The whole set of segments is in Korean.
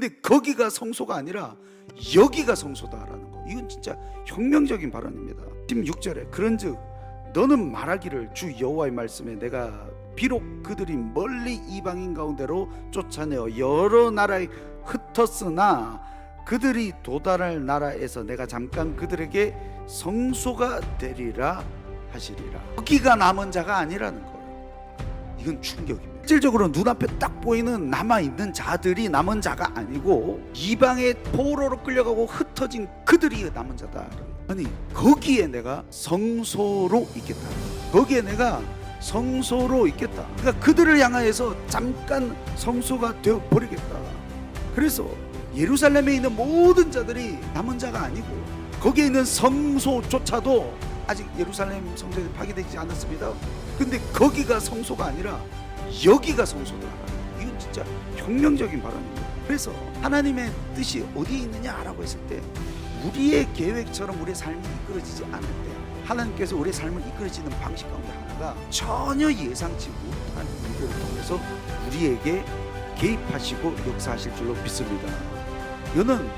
근데 거기가 성소가 아니라 여기가 성소다라는 거. 이건 진짜 혁명적인 발언입니다. 16절에 그런즉 너는 말하기를 주 여호와의 말씀에 내가 비록 그들이 멀리 이방인 가운데로 쫓아내어 여러 나라에 흩었으나 그들이 도달할 나라에서 내가 잠깐 그들에게 성소가 되리라 하시리라. 여기가 남은 자가 아니라는 거예요. 이건 충격입니다. 실질적으로 눈앞에 딱 보이는 남아 있는 자들이 남은 자가 아니고 이방의 포로로 끌려가고 흩어진 그들이 남은 자다. 아니 거기에 내가 성소로 있겠다. 거기에 내가 성소로 있겠다. 그러니까 그들을 향하여서 잠깐 성소가 되어 버리겠다. 그래서 예루살렘에 있는 모든 자들이 남은 자가 아니고 거기에 있는 성소조차도 아직 예루살렘 성전이 파괴되지 않았습니다. 근데 거기가 성소가 아니라 여기가 성소다. 이건 진짜 혁명적인 발언입니다. 그래서 하나님의 뜻이 어디에 있느냐라고 했을 때 우리의 계획처럼 우리의 삶이 이끌어지지 않을 때 하나님께서 우리의 삶을 이끌어지는 방식 가운데 하나가 전혀 예상치 못한 일들을 통해서 우리에게 개입하시고 역사하실 줄로 믿습니다. 이거는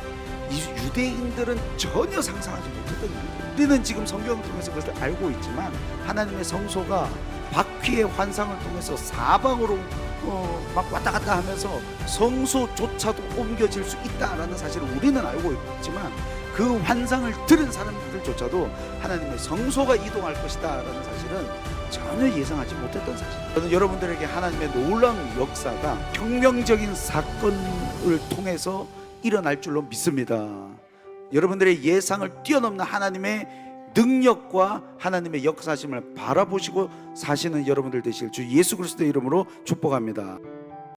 이 유대인들은 전혀 상상하지 못했던 일이에요. 우리는 지금 성경을 통해서 그것을 알고 있지만 하나님의 성소가 바퀴의 환상을 통해서 사방으로 어, 막 왔다 갔다 하면서 성소조차도 옮겨질 수 있다라는 사실을 우리는 알고 있지만 그 환상을 들은 사람들조차도 하나님의 성소가 이동할 것이다라는 사실은 전혀 예상하지 못했던 사실. 저는 여러분들에게 하나님의 놀라운 역사가 혁명적인 사건을 통해서 일어날 줄로 믿습니다. 여러분들의 예상을 뛰어넘는 하나님의 능력과 하나님의 역사심을 바라보시고 사시는 여러분들 되실 주 예수 그리스도의 이름으로 축복합니다.